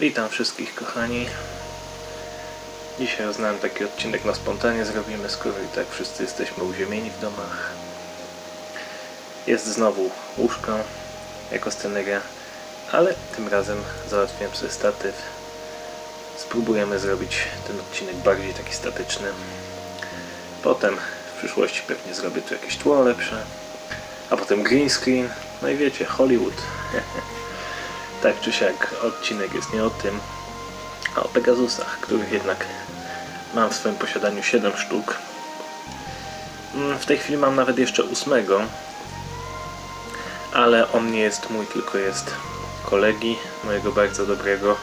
Witam wszystkich kochani. Dzisiaj uznałem taki odcinek na spontanie zrobimy, skoro i tak wszyscy jesteśmy uziemieni w domach. Jest znowu łóżko jako sceneria, ale tym razem załatwiłem sobie statyw. Spróbujemy zrobić ten odcinek bardziej taki statyczny. Potem w przyszłości pewnie zrobię tu jakieś tło lepsze, a potem green screen. No i wiecie, Hollywood. tak czy siak odcinek jest nie o tym, a o Pegasusach, których jednak mam w swoim posiadaniu 7 sztuk. Mm, W tej chwili mam nawet jeszcze ósmego, ale on nie jest mój, tylko jest kolegi, mojego bardzo dobrego,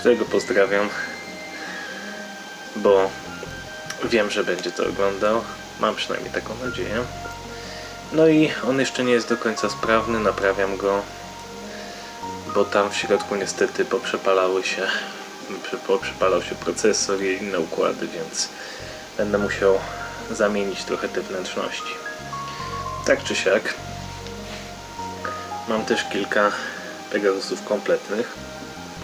którego pozdrawiam, bo wiem, że będzie to oglądał. Mam przynajmniej taką nadzieję. No i on jeszcze nie jest do końca sprawny, naprawiam go, bo tam w środku niestety poprzepalały się, prze- poprzepalał się procesor i inne układy, więc będę musiał zamienić trochę te wnętrzności. Tak czy siak, mam też kilka Pegasusów kompletnych,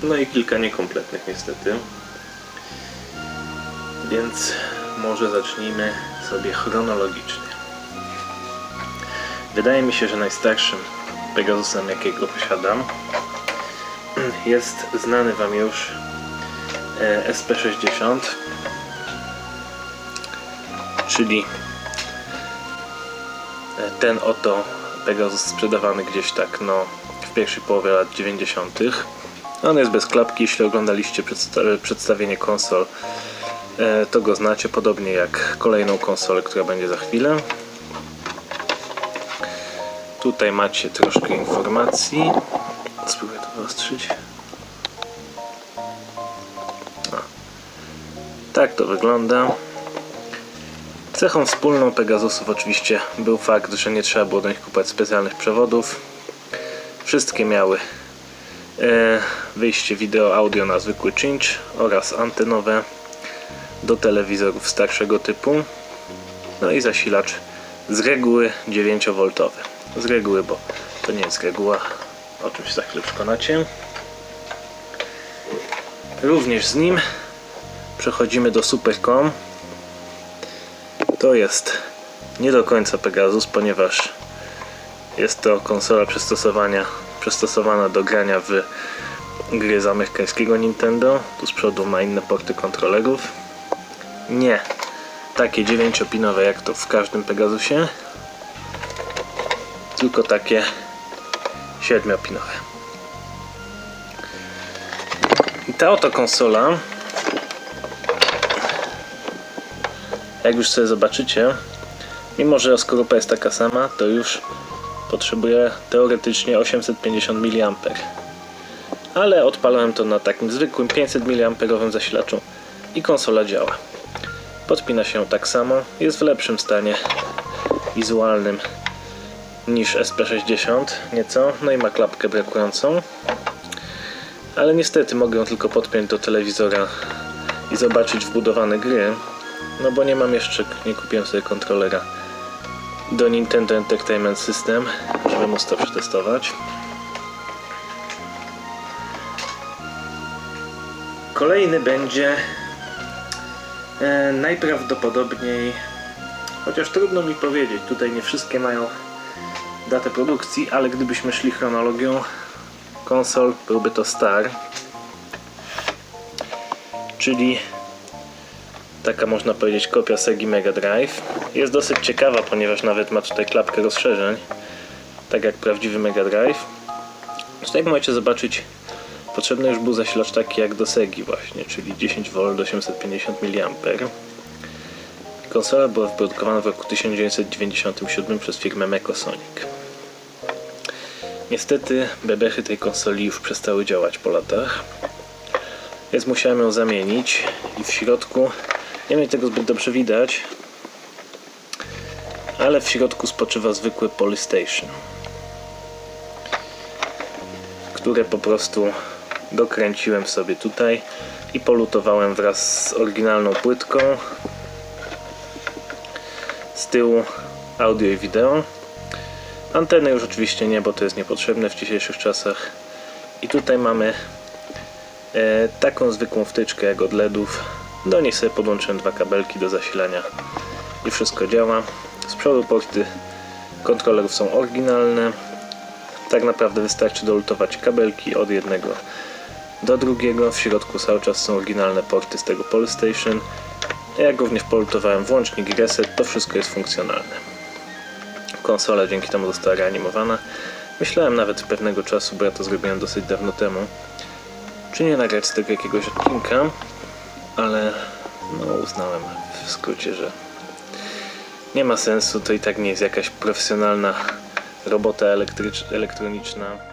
no i kilka niekompletnych niestety. Więc może zacznijmy sobie chronologicznie. Wydaje mi się, że najstarszym Pegasusem, jakiego posiadam, jest znany Wam już e, SP60, czyli e, ten oto Pegasus sprzedawany gdzieś tak no, w pierwszej połowie lat 90. On jest bez klapki, jeśli oglądaliście przedsta przedstawienie konsol, e, to go znacie, podobnie jak kolejną konsolę, która będzie za chwilę. Tutaj macie troszkę informacji. Spróbuję to wyostrzyć. No. Tak to wygląda. Cechą wspólną Pegasusów oczywiście był fakt, że nie trzeba było do nich kupować specjalnych przewodów. Wszystkie miały e, wyjście wideo audio na zwykły cinch oraz antenowe do telewizorów starszego typu. No i zasilacz z reguły 9V. Z reguły, bo to nie jest reguła, o czymś za chwilę przekonacie. Również z nim przechodzimy do Supercom. To jest nie do końca Pegasus, ponieważ jest to konsola przystosowania, przystosowana do grania w gry z amerykańskiego Nintendo. Tu z przodu ma inne porty kontrolerów. Nie takie 9-pinowe jak to w każdym Pegasusie, tylko takie 7-pinowe. I ta oto konsola, jak już sobie zobaczycie, mimo że skorupa jest taka sama, to już potrzebuje teoretycznie 850 mA. Ale odpalałem to na takim zwykłym 500 mA zasilaczu i konsola działa. Podpina się tak samo, jest w lepszym stanie wizualnym niż SP60 nieco, no i ma klapkę brakującą. Ale niestety mogę ją tylko podpiąć do telewizora i zobaczyć wbudowane gry, no bo nie mam jeszcze, nie kupiłem sobie kontrolera do Nintendo Entertainment System, żeby móc to przetestować. Kolejny będzie E, najprawdopodobniej, chociaż trudno mi powiedzieć, tutaj nie wszystkie mają datę produkcji, ale gdybyśmy szli chronologią konsol, byłby to Star, czyli taka można powiedzieć kopia Segi Mega Drive. Jest dosyć ciekawa, ponieważ nawet ma tutaj klapkę rozszerzeń, tak jak prawdziwy Mega Drive. Tutaj możecie zobaczyć Potrzebny już był zasilacz taki jak do Segi właśnie, czyli 10V 850 mA. Konsola była wyprodukowana w roku 1997 przez firmę Mecosonic. Niestety bebechy tej konsoli już przestały działać po latach, więc musiałem ją zamienić i w środku, nie wiem tego zbyt dobrze widać, ale w środku spoczywa zwykły Polystation, które po prostu dokręciłem sobie tutaj i polutowałem wraz z oryginalną płytką z tyłu audio i wideo anteny już oczywiście nie, bo to jest niepotrzebne w dzisiejszych czasach i tutaj mamy e, taką zwykłą wtyczkę jak od LEDów. Do niej sobie podłączyłem dwa kabelki do zasilania i wszystko działa. Z przodu porty kontrolerów są oryginalne. Tak naprawdę wystarczy dolutować kabelki od jednego do drugiego. W środku cały czas są oryginalne porty z tego Polystation. Jak również polutowałem włącznik i reset, to wszystko jest funkcjonalne. Konsola dzięki temu została reanimowana. Myślałem nawet pewnego czasu, bo ja to zrobiłem dosyć dawno temu, czy nie nagrać z tego jakiegoś odcinka, ale no uznałem w skrócie, że nie ma sensu, to i tak nie jest jakaś profesjonalna robota elektrycz- elektroniczna.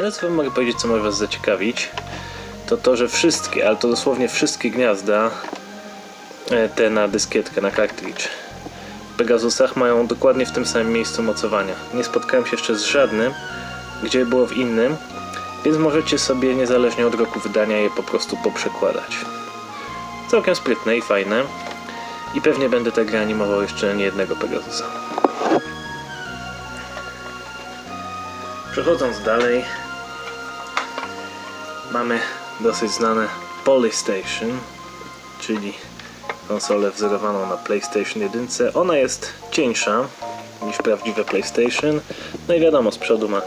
Jedyne co wam mogę powiedzieć, co może was zaciekawić, to to, że wszystkie, ale to dosłownie wszystkie gniazda, e, te na dyskietkę, na cartridge, w Pegasusach mają dokładnie w tym samym miejscu mocowania. Nie spotkałem się jeszcze z żadnym, gdzie było w innym, więc możecie sobie niezależnie od roku wydania je po prostu poprzekładać. Całkiem sprytne i fajne. I pewnie będę tak reanimował jeszcze nie jednego Pegasusa. Przechodząc dalej, mamy dosyć znane Polystation, czyli konsolę wzorowaną na PlayStation 1. Ona jest cieńsza niż prawdziwe PlayStation. No i wiadomo, z przodu ma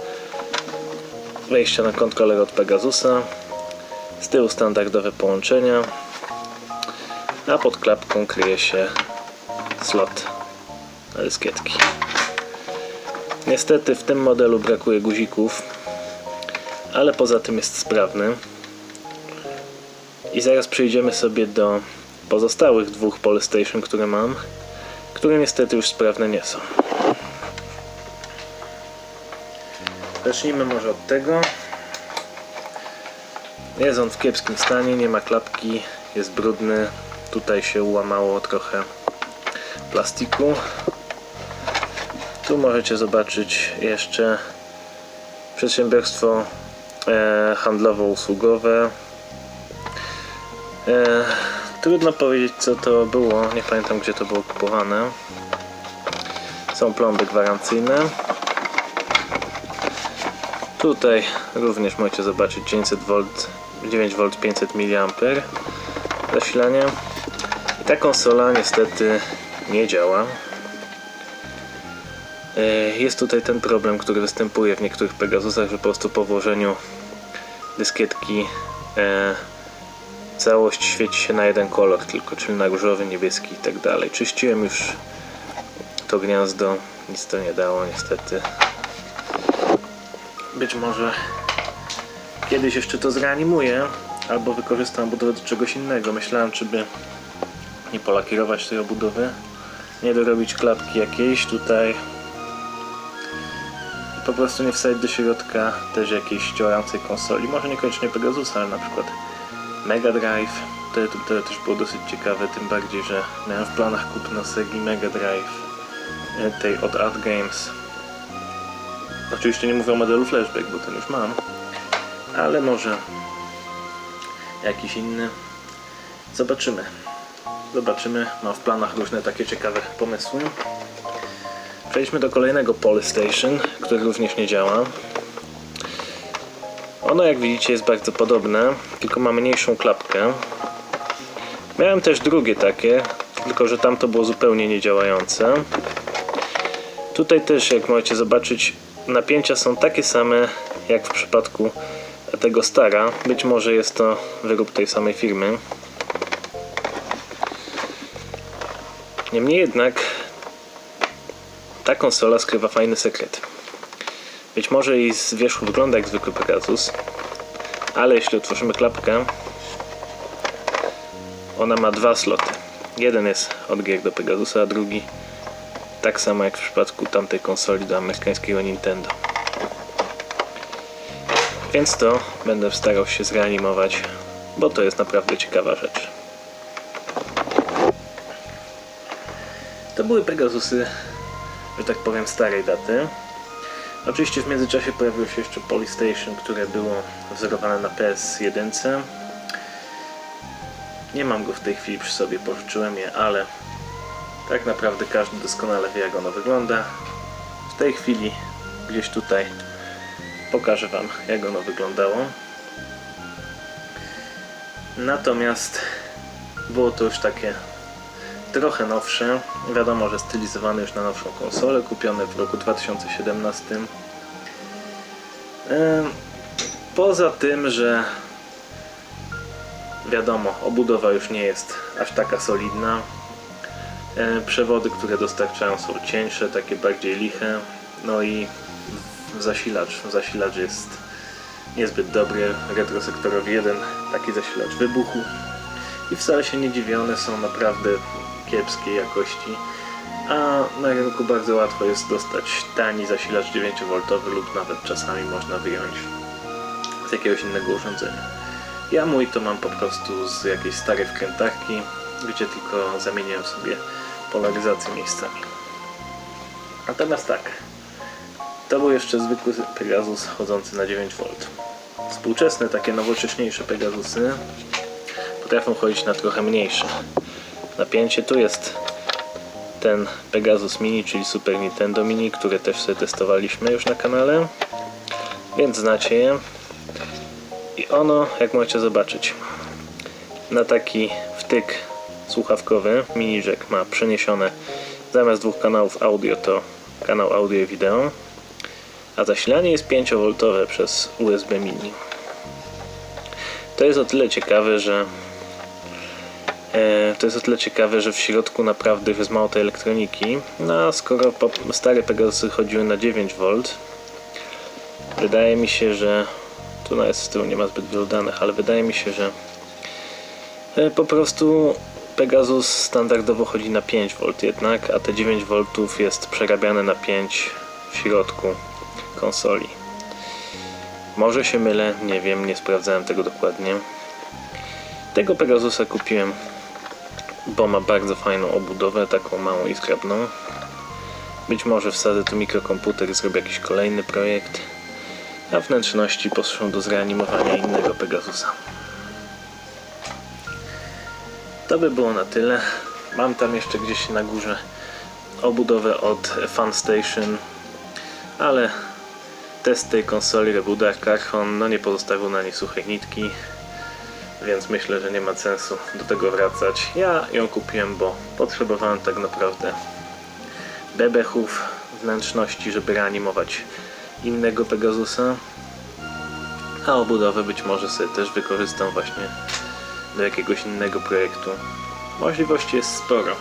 wejście na kontroler od Pegasusa, z tyłu standardowe połączenia, a pod klapką kryje się slot na dyskietki. Niestety w tym modelu brakuje guzików, ale poza tym jest sprawny. I zaraz przejdziemy sobie do pozostałych dwóch Polystation, które mam, które niestety już sprawne nie są. Zacznijmy może od tego. Jest on w kiepskim stanie, nie ma klapki, jest brudny. Tutaj się ułamało trochę plastiku. Tu możecie zobaczyć jeszcze przedsiębiorstwo handlowo-usługowe. E, trudno powiedzieć co to było, nie pamiętam gdzie to było kupowane. Są plomby gwarancyjne. Tutaj również możecie zobaczyć 900V, 9V 500 mA zasilanie. I ta konsola niestety nie działa. E, Jest tutaj ten problem, który występuje w niektórych Pegasusach, że po prostu po włożeniu dyskietki e, całość świeci się na jeden kolor tylko, czyli na różowy, niebieski i tak dalej. Czyściłem już to gniazdo, nic to nie dało niestety. Być może kiedyś jeszcze to zreanimuję, albo wykorzystam budowę do czegoś innego. Myślałem, czy by nie polakierować tej obudowy, nie dorobić klapki jakiejś tutaj po prostu nie wsadzić do środka też jakiejś działającej konsoli, może niekoniecznie Pegasusa, ale na przykład Mega Drive, to, to, to też było dosyć ciekawe, tym bardziej, że miałem w planach kupno Segi Mega Drive e, tej od Art Games. Oczywiście nie mówię o modelu Flashback, bo ten już mam, ale może jakiś inny. Zobaczymy. Zobaczymy. Mam w planach różne takie ciekawe pomysły. Przejdźmy do kolejnego Polystation, który również nie działa. Ono jak widzicie jest bardzo podobne, tylko ma mniejszą klapkę. Miałem też drugie takie, tylko że tamto było zupełnie niedziałające. Tutaj też jak możecie zobaczyć napięcia są takie same jak w przypadku tego Stara. Być może jest to wyrób tej samej firmy. Niemniej jednak ta konsola skrywa fajny sekret. Być może i z wierzchu wygląda jak zwykły Pegasus, ale jeśli otworzymy klapkę, ona ma dwa sloty. Jeden jest od gier do Pegasusa, a drugi tak samo jak w przypadku tamtej konsoli do amerykańskiego Nintendo. Więc to będę starał się zreanimować, bo to jest naprawdę ciekawa rzecz. To były Pegasusy, że tak powiem, starej daty. Oczywiście w międzyczasie pojawiło się jeszcze Polystation, które było wzorowane na PS1. Nie mam go w tej chwili przy sobie, pożyczyłem je, ale tak naprawdę każdy doskonale wie jak ono wygląda. W tej chwili gdzieś tutaj pokażę Wam jak ono wyglądało. Natomiast było to już takie trochę nowsze. Wiadomo, że stylizowane już na nowszą konsolę, kupione w roku 2017. Ym, Poza tym, że wiadomo, obudowa już nie jest aż taka solidna. Przewody, które dostarczają są cieńsze, takie bardziej liche. No i zasilacz. Zasilacz jest niezbyt dobry. Retrosektorowy jeden taki zasilacz wybuchł. I wcale się nie dziwię, one są naprawdę kiepskiej jakości. A na rynku bardzo łatwo jest dostać tani zasilacz 9V lub nawet czasami można wyjąć z jakiegoś innego urządzenia. Ja mój to mam po prostu z jakiejś starej wkrętarki, gdzie tylko zamieniłem sobie polaryzację miejscami. Natomiast tak, to był jeszcze zwykły Pegasus chodzący na 9V. Współczesne, takie nowocześniejsze Pegasusy potrafią chodzić na trochę mniejsze napięcie. Tu jest ten Pegasus Mini, czyli Super Nintendo Mini, które też sobie testowaliśmy już na kanale, więc znacie je. I ono, jak możecie zobaczyć, na taki wtyk słuchawkowy mini jack ma przeniesione zamiast dwóch kanałów audio to kanał audio i wideo, a zasilanie jest 5V przez USB Mini. To jest o tyle ciekawe, że To jest o tyle ciekawe, że w środku naprawdę jest mało tej elektroniki. No a skoro stare Pegasusy chodziły na 9V, wydaje mi się, że tu nawet z tyłu nie ma zbyt wielu danych, ale wydaje mi się, że e, po prostu Pegasus standardowo chodzi na 5V jednak, a te 9V jest przerabiane na 5 w środku konsoli. Może się mylę, nie wiem, nie sprawdzałem tego dokładnie. Tego Pegasusa kupiłem bo ma bardzo fajną obudowę, taką małą i zgrabną. Być może wsadzę tu mikrokomputer i zrobię jakiś kolejny projekt, a wnętrzności posłużą do zreanimowania innego Pegasusa. To by było na tyle. Mam tam jeszcze gdzieś na górze obudowę od Fun Station, ale test tej konsoli Rebu Dark Archon no nie pozostawił na niej suchej nitki więc myślę, że nie ma sensu do tego wracać. Ja ją kupiłem, bo potrzebowałem tak naprawdę bebechów wnętrzności, żeby reanimować innego Pegasusa, a obudowę być może sobie też wykorzystam właśnie do jakiegoś innego projektu. Możliwości jest sporo.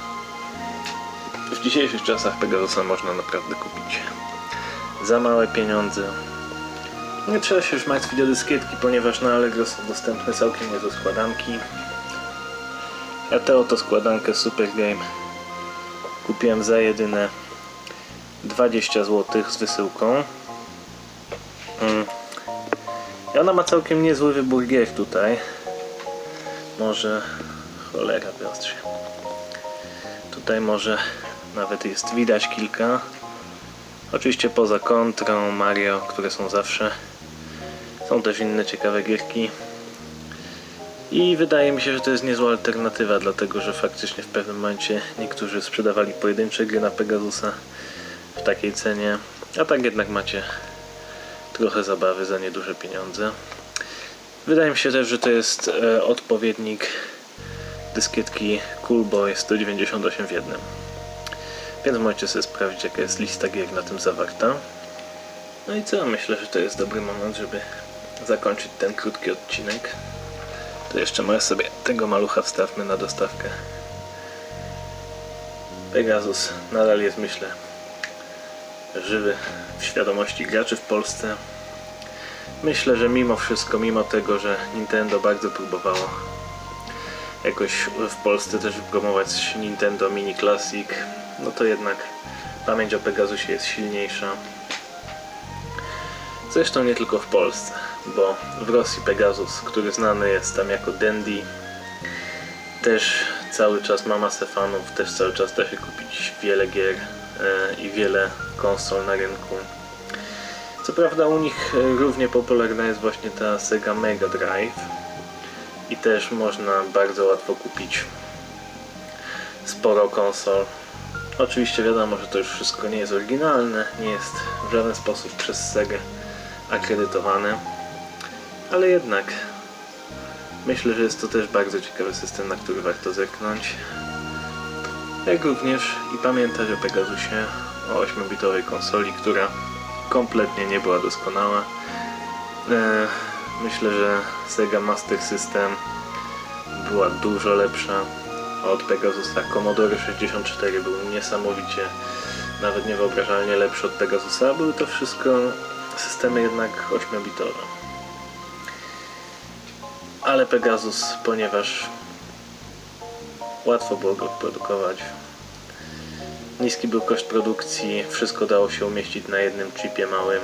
W dzisiejszych czasach Pegasusa można naprawdę kupić za małe pieniądze. Nie trzeba się już martwić o dyskietki, ponieważ na Allegro są dostępne całkiem niezłe składanki. Ja tę oto składankę Super Game kupiłem za jedyne 20 zł z wysyłką. Mm. I ona ma całkiem niezły wybór gier tutaj. Może cholera wyostrze. Tutaj może Nawet jest widać kilka. Oczywiście poza Contrą, Mario, które są zawsze. Są też inne ciekawe gierki. I wydaje mi się, że to jest niezła alternatywa, dlatego że faktycznie w pewnym momencie niektórzy sprzedawali pojedyncze gry na Pegasusa w takiej cenie, a tak jednak macie trochę zabawy za nieduże pieniądze. Wydaje mi się też, że to jest e, odpowiednik dyskietki Coolboy 198 w jednym. Więc możecie sobie sprawdzić jaka jest lista gier na tym zawarta. No i co? Myślę, że to jest dobry moment, żeby zakończyć ten krótki odcinek. To jeszcze może sobie tego malucha wstawmy na dostawkę. Pegasus nadal jest, myślę, żywy w świadomości graczy w Polsce. Myślę, że mimo wszystko, mimo tego, że Nintendo bardzo próbowało jakoś w Polsce też promować Nintendo Mini Classic, no to jednak pamięć o Pegasusie jest silniejsza. Zresztą nie tylko w Polsce, bo w Rosji Pegasus, który znany jest tam jako Dandy, też cały czas ma masę fanów, też cały czas da się kupić wiele gier e, i wiele konsol na rynku. Co prawda u nich e, równie popularna jest właśnie ta Sega Mega Drive i też można bardzo łatwo kupić sporo konsol. Oczywiście wiadomo, że to już wszystko nie jest oryginalne, nie jest w żaden sposób przez Sega akredytowane, ale jednak myślę, że jest to też bardzo ciekawy system, na który warto zerknąć. Jak również i pamiętać o Pegasusie, o 8-bitowej konsoli, która kompletnie nie była doskonała. E, Myślę, że Sega Master System była dużo lepsza od Pegasusa. Commodore 64 był niesamowicie, nawet niewyobrażalnie lepszy od Pegasusa. Były to wszystko systemy jednak 8-bitowe. Ale Pegasus, ponieważ łatwo było go produkować, niski był koszt produkcji, wszystko dało się umieścić na jednym chipie małym,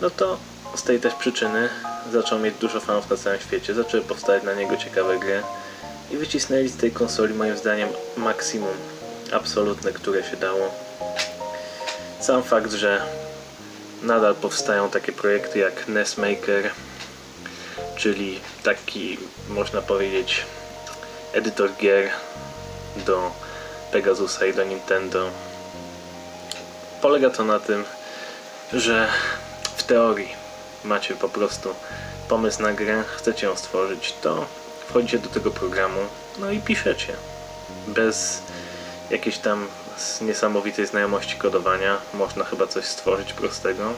no to z tej też przyczyny zaczął mieć dużo fanów na całym świecie, zaczęły powstawać na niego ciekawe gry i wycisnęli z tej konsoli moim zdaniem maksimum absolutne, które się dało. Sam fakt, że nadal powstają takie projekty jak NES Maker, czyli taki można powiedzieć edytor gier do Pegasusa i do Nintendo. Polega to na tym, że w teorii macie po prostu pomysł na grę, chcecie ją stworzyć, to wchodzicie do tego programu, no i piszecie. Bez jakiejś tam niesamowitej znajomości kodowania można chyba coś stworzyć prostego.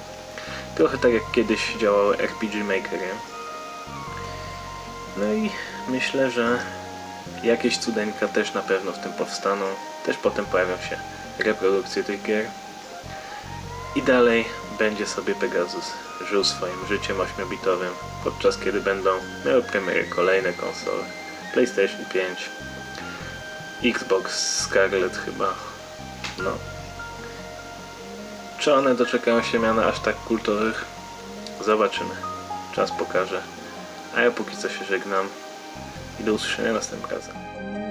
Trochę tak jak kiedyś działały RPG Makery. No i myślę, że jakieś cudeńka też na pewno w tym powstaną. Też potem pojawią się reprodukcje tych gier. I dalej będzie sobie Pegasus żył swoim życiem 8-bitowym, podczas kiedy będą miały premiery kolejne konsole. PlayStation 5, Xbox Scarlet chyba. No. Czy one doczekają się miana aż tak kultowych? Zobaczymy. Czas pokaże. A ja póki co się żegnam i do usłyszenia następnym razem.